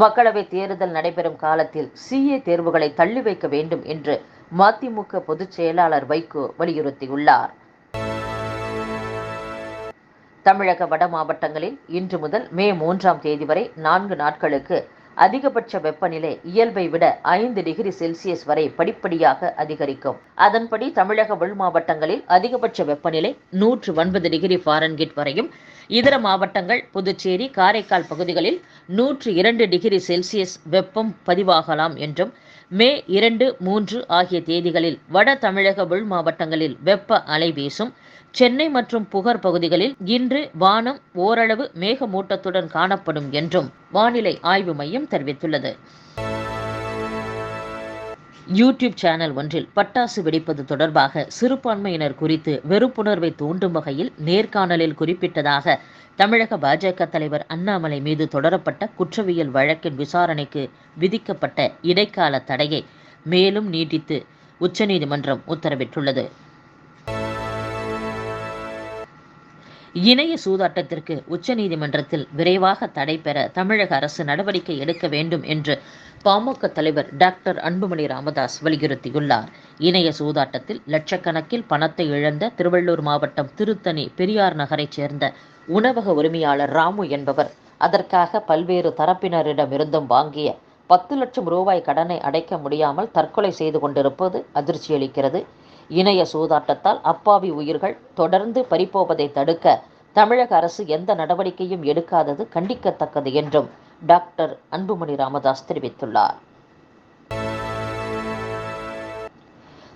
மக்களவை தேர்தல் நடைபெறும் காலத்தில் சிஏ தேர்வுகளை தள்ளி வைக்க வேண்டும் என்று மதிமுக பொதுச் செயலாளர் வைகோ வலியுறுத்தியுள்ளார். தமிழக வட மாவட்டங்களில் இன்று முதல் மே மூன்றாம் தேதி வரை நான்கு நாட்களுக்கு அதிகபட்ச வெப்பநிலை இயல்பை விட ஐந்து டிகிரி செல்சியஸ் வரை படிப்படியாக அதிகரிக்கும். அதன்படி தமிழக உள் மாவட்டங்களில் அதிகபட்ச வெப்பநிலை நூற்று ஒன்பது டிகிரி ஃபாரன்கிட் வரையும் இதர மாவட்டங்கள் புதுச்சேரி காரைக்கால் பகுதிகளில் நூற்று இரண்டு டிகிரி செல்சியஸ் வெப்பம் பதிவாகலாம் என்றும் மே இரண்டு மூன்று ஆகிய தேதிகளில் வட தமிழக உள் மாவட்டங்களில் வெப்ப அலை வீசும் சென்னை மற்றும் புகர் பகுதிகளில் இன்று வானம் ஓரளவு மேகமூட்டத்துடன் காணப்படும் என்றும் வானிலை ஆய்வு மையம் தெரிவித்துள்ளது. யூடியூப் சேனல் ஒன்றில் பட்டாசு வெடிப்பது தொடர்பாக சிறுபான்மையினர் குறித்து வெறுப்புணர்வை தூண்டும் வகையில் நேர்காணலில் குறிப்பிட்டதாக தமிழக பாஜக தலைவர் அண்ணாமலை மீது தொடரப்பட்ட குற்றவியல் வழக்கின் விசாரணைக்கு விதிக்கப்பட்ட இடைக்கால தடையை மேலும் நீட்டித்து உச்சநீதிமன்றம் உத்தரவிட்டுள்ளது. இணைய சூதாட்டத்திற்கு உச்சநீதிமன்றத்தில் விரைவாக தடை பெற தமிழக அரசு நடவடிக்கை எடுக்க வேண்டும் என்று பாமக தலைவர் டாக்டர் அன்புமணி ராமதாஸ் வலியுறுத்தியுள்ளார். இணைய சூதாட்டத்தில் லட்சக்கணக்கில் பணத்தை இழந்த திருவள்ளூர் மாவட்டம் திருத்தணி பெரியார் நகரைச் சேர்ந்த உணவக உரிமையாளர் ராமு என்பவர் அதற்காக பல்வேறு தரப்பினரிடமிருந்தும் வாங்கிய பத்து லட்சம் ரூபாய் கடனை அடைக்க முடியாமல் தற்கொலை செய்து கொண்டிருப்பது அதிர்ச்சியளிக்கிறது. இணைய சூதாட்டத்தால் அப்பாவி உயிர்கள் தொடர்ந்து பறிப்போவதை தடுக்க தமிழக அரசு எந்த நடவடிக்கையும் எடுக்காதது கண்டிக்கத்தக்கது என்றும் டாக்டர் அன்புமணி ராமதாஸ் தெரிவித்துள்ளார்.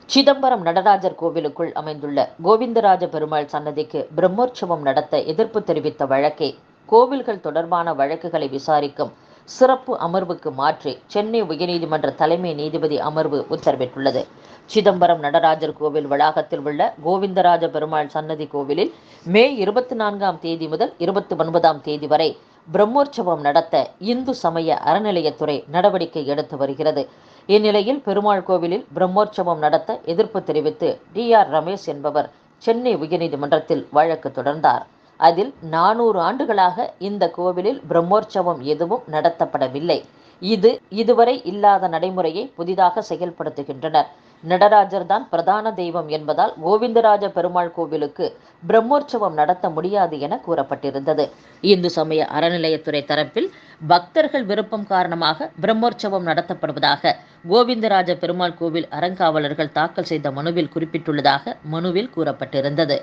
சிதம்பரம் நடராஜர் கோவிலுக்குள் அமைந்துள்ள கோவிந்தராஜ பெருமாள் சன்னதிக்கு பிரம்மோற்சவம் நடத்த எதிர்ப்பு தெரிவித்த வழக்கை கோவில்கள் தொடர்பான வழக்குகளை விசாரிக்கும் சிறப்பு அமர்வுக்கு மாற்றி சென்னை உயர்நீதிமன்ற தலைமை நீதிபதி அமர்வு உத்தரவிட்டுள்ளது. சிதம்பரம் நடராஜர் கோவில் வளாகத்தில் உள்ள கோவிந்தராஜ பெருமாள் சன்னதி கோவிலில் மே இருபத்தி நான்காம் தேதி முதல் இருபத்தி ஒன்பதாம் தேதி வரை பிரம்மோற்சவம் நடத்த இந்து சமய அறநிலையத்துறை நடவடிக்கை எடுத்து வருகிறது. இந்நிலையில் பெருமாள் கோவிலில் பிரம்மோற்சவம் நடத்த எதிர்ப்பு தெரிவித்து டி ஆர் ரமேஷ் என்பவர் சென்னை உயர்நீதிமன்றத்தில் வழக்கு தொடர்ந்தார். அதில் நானூறு ஆண்டுகளாக இந்த கோவிலில் பிரம்மோற்சவம் எதுவும் நடத்தப்படவில்லை. இது இதுவரை இல்லாத நடைமுறையை புதிதாக செயல்படுத்துகின்றனர் நடராஜர் தான் பிரதான தெய்வம் என்பதால் கோவிந்தராஜ பெருமாள் கோவிலுக்கு பிரம்மோற்சவம் நடத்த முடியாது என கூறப்பட்டிருந்தது. இந்து சமய அறநிலையத்துறை தரப்பில் பக்தர்கள் விருப்பம் காரணமாக பிரம்மோற்சவம் நடத்தப்படுவதாக கோவிந்தராஜ பெருமாள் கோவில் அறங்காவலர்கள் தாக்கல் செய்த மனுவில் குறிப்பிட்டுள்ளதாக மனுவில் கூறப்பட்டிருந்தது.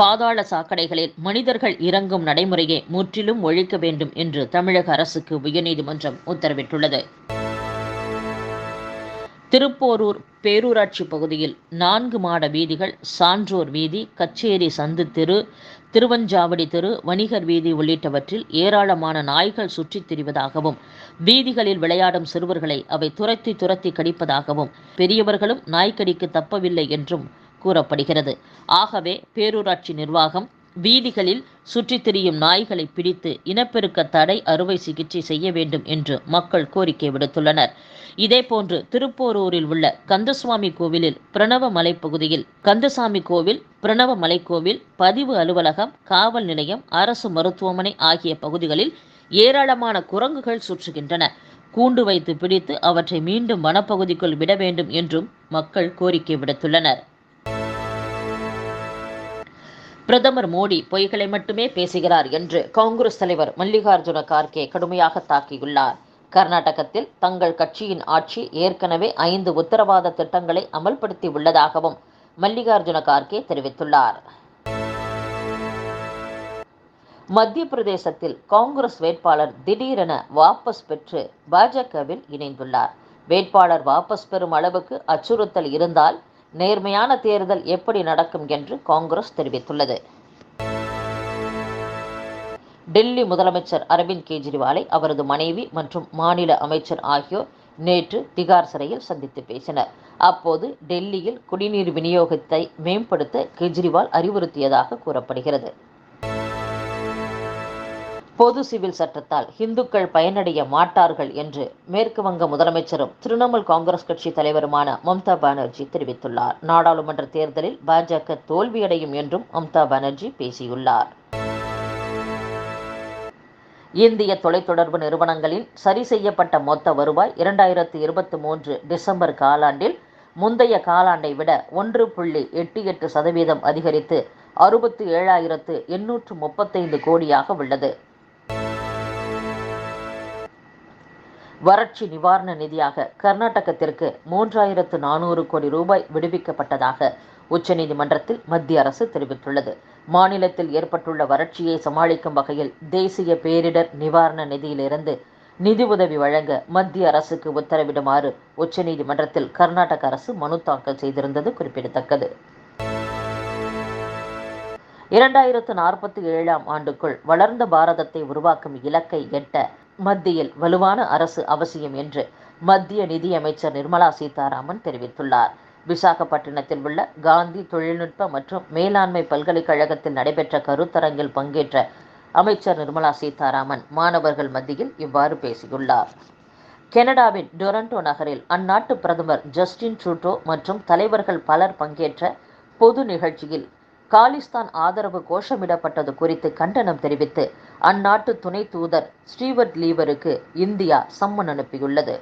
பாதாள சாக்கடைகளில் மனிதர்கள் இறங்கும் நடைமுறையை முற்றிலும் ஒழிக்க வேண்டும் என்று தமிழக அரசுக்கு உயர்நீதிமன்றம் உத்தரவிட்டுள்ளது. திருப்போரூர் பேரூராட்சி பகுதியில் நான்கு மாட வீதிகள் சான்றோர் வீதி கச்சேரி சந்து தெரு திருவஞ்சாவடி தெரு வணிகர் வீதி உள்ளிட்டவற்றில் ஏராளமான நாய்கள் சுற்றித் திரிவதாகவும் வீதிகளில் விளையாடும் சிறுவர்களை அவை துரத்தி துரத்தி கடிப்பதாகவும் பெரியவர்களும் நாய்க்கடிக்கு தப்பவில்லை என்றும் கூறப்படுகிறது. ஆகவே பேரூராட்சி நிர்வாகம் வீதிகளில் சுற்றித் திரியும் நாய்களை பிடித்து இனப்பெருக்க தடை அறுவை சிகிச்சை செய்ய வேண்டும் என்று மக்கள் கோரிக்கை விடுத்துள்ளனர். இதேபோன்று திருப்போரூரில் உள்ள கந்தசுவாமி கோவிலில் பிரணவ மலை பகுதியில் கந்தசாமி கோவில் பிரணவ மலைக்கோவில் பதிவு அலுவலகம் காவல் நிலையம் அரசு மருத்துவமனை ஆகிய பகுதிகளில் ஏராளமான குரங்குகள் சுற்றுகின்றன. கூண்டு வைத்து பிடித்து அவற்றை மீண்டும் வனப்பகுதிக்குள் விட வேண்டும் என்றும் மக்கள் கோரிக்கை விடுத்துள்ளனர். பிரதமர் மோடி பொய்களை மட்டுமே பேசுகிறார் என்று காங்கிரஸ் தலைவர் மல்லிகார்ஜுன கார்கே கடுமையாக தாக்கியுள்ளார். கர்நாடகத்தில் தங்கள் கட்சியின் ஆட்சி ஏற்கனவே ஐந்து உத்தரவாத திட்டங்களை அமல்படுத்தி உள்ளதாகவும் மல்லிகார்ஜுன கார்கே தெரிவித்துள்ளார். மத்திய பிரதேசத்தில் காங்கிரஸ் வேட்பாளர் திடீரென வாபஸ் பெற்று பாஜகவில் இணைந்துள்ளார். வேட்பாளர் வாபஸ் பெறும் அளவுக்கு அச்சுறுத்தல் இருந்தால் நேர்மையான தேர்தல் எப்படி நடக்கும் என்று காங்கிரஸ் தெரிவித்துள்ளது. டெல்லி முதலமைச்சர் அரவிந்த் கெஜ்ரிவாலை அவரது மனைவி மற்றும் மாநில அமைச்சர் ஆகியோர் நேற்று திகார் சிறையில் சந்தித்து பேசினர். அப்போது டெல்லியில் குடிநீர் விநியோகத்தை மேம்படுத்த கெஜ்ரிவால் அறிவுறுத்தியதாக கூறப்படுகிறது. பொது சிவில் சட்டத்தால் இந்துக்கள் பயனடைய மாட்டார்கள் என்று மேற்கு வங்க முதலமைச்சரும் திரிணாமுல் காங்கிரஸ் கட்சி தலைவருமான மம்தா பானர்ஜி தெரிவித்துள்ளார். நாடாளுமன்ற தேர்தலில் பாஜக தோல்வியடையும் என்றும் மம்தா பானர்ஜி பேசியுள்ளார். இந்திய தொலைத்தொடர்பு நிறுவனங்களின் சரி செய்யப்பட்ட மொத்த வருவாய் இரண்டாயிரத்து இருபத்தி மூன்று டிசம்பர் காலாண்டில் முந்தைய காலாண்டை விட ஒன்று புள்ளி எட்டு எட்டு சதவீதம் அதிகரித்து அறுபத்தி ஏழாயிரத்து எண்ணூற்று முப்பத்தைந்து கோடியாக உள்ளது. வறட்சி நிவாரண நிதியாக கர்நாடகத்திற்கு மூன்றாயிரத்து நானூறு கோடி ரூபாய் விடுவிக்கப்பட்டதாக உச்சநீதிமன்றத்தில் மத்திய அரசு தெரிவித்துள்ளது. மாநிலத்தில் ஏற்பட்டுள்ள வறட்சியை சமாளிக்கும் வகையில் தேசிய பேரிடர் நிவாரண நிதியிலிருந்து நிதி உதவி வழங்க மத்திய அரசுக்கு உத்தரவிடுமாறு உச்சநீதிமன்றத்தில் கர்நாடக அரசு மனு தாக்கல் செய்திருந்தது குறிப்பிடத்தக்கது. இரண்டாயிரத்து நாற்பத்தி ஏழாம் ஆண்டுக்குள் வளர்ந்த பாரதத்தை உருவாக்கும் இலக்கை எட்ட மத்தியில் வலுவான அரசு அவசியம் என்று மத்திய நிதியமைச்சர் நிர்மலா சீதாராமன் தெரிவித்துள்ளார். விசாகப்பட்டினத்தில் உள்ள காந்தி தொழில்நுட்ப மற்றும் மேலாண்மை பல்கலைக்கழகத்தில் நடைபெற்ற கருத்தரங்கில் பங்கேற்ற அமைச்சர் நிர்மலா சீதாராமன் மாணவர்கள் மத்தியில் இவ்வாறு பேசியுள்ளார். கனடாவின் டொரண்டோ நகரில் அந்நாட்டு பிரதமர் ஜஸ்டின் ட்ரூட்டோ மற்றும் தலைவர்கள் பலர் பங்கேற்ற பொது நிகழ்ச்சியில் காலிஸ்தான் ஆதரவு கோஷமிடப்பட்டது குறித்து கண்டனம் தெரிவித்து அந்நாட்டு துணை தூதர் ஸ்டீவர்ட் லீவருக்கு இந்தியா சம்மன் அனுப்பியுள்ளது.